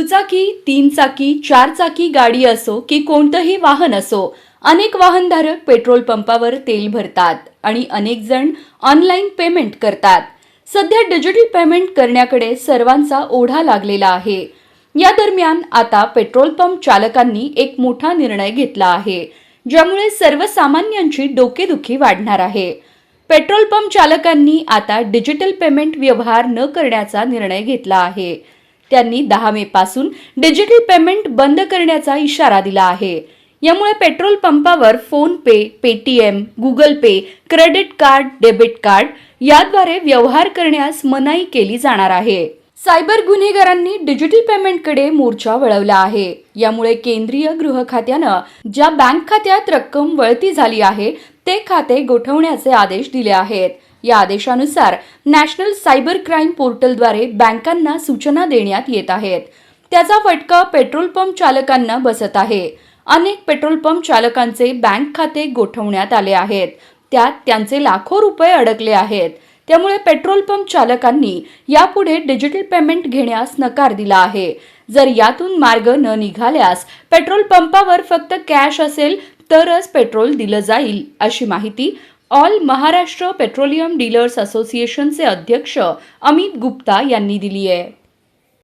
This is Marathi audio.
दुचाकी तीन चाकी चार चाकी गाडी असो की कोणतंही वाहन असो अनेक वाहनधारक पेट्रोल पंपावर तेल भरतात आणि अनेक जण ऑनलाईन पेमेंट करतात. सध्या डिजिटल पेमेंट करण्याकडे सर्वांचा ओढा लागलेला आहे. या दरम्यान आता पेट्रोल पंप चालकांनी एक मोठा निर्णय घेतला आहे ज्यामुळे सर्वसामान्यांची डोकेदुखी वाढणार आहे. पेट्रोल पंप चालकांनी आता डिजिटल पेमेंट व्यवहार न करण्याचा निर्णय घेतला आहे. त्यांनी दहा मे पासून डिजिटल पेमेंट बंद करण्याचा इशारा दिला आहे. यामुळे पेट्रोल पंपावर PhonePe Paytm Google Pay credit card debit card याद्वारे व्यवहार करण्यास मनाई केली जाणार आहे. सायबर गुन्हेगारांनी डिजिटल पेमेंटकडे मोर्चा वळवला आहे. यामुळे केंद्रीय गृह खात्यानं ज्या बँक खात्यात रक्कम वळती झाली आहे ते खाते गोठवण्याचे आदेश दिले आहेत. या आदेशानुसार नॅशनल सायबर क्राईम पोर्टलद्वारे बँकांना सूचना देण्यात येत आहेत. त्याचा फटका पेट्रोल पंप चालकांना बसत आहे. अनेक पेट्रोल पंप चालकांचे बँक खाते गोठवण्यात आले आहेत. त्यात त्यांचे लाखो रुपये अडकले आहेत. त्यामुळे पेट्रोल पंप चालकांनी यापुढे डिजिटल पेमेंट घेण्यास नकार दिला आहे. जर यातून मार्ग न निघाल्यास पेट्रोल पंपावर फक्त कॅश असेल तरच पेट्रोल दिलं जाईल अशी माहिती ऑल महाराष्ट्र पेट्रोलियम डीलर्स असोसिएशनचे अध्यक्ष अमित गुप्ता यांनी दिली आहे.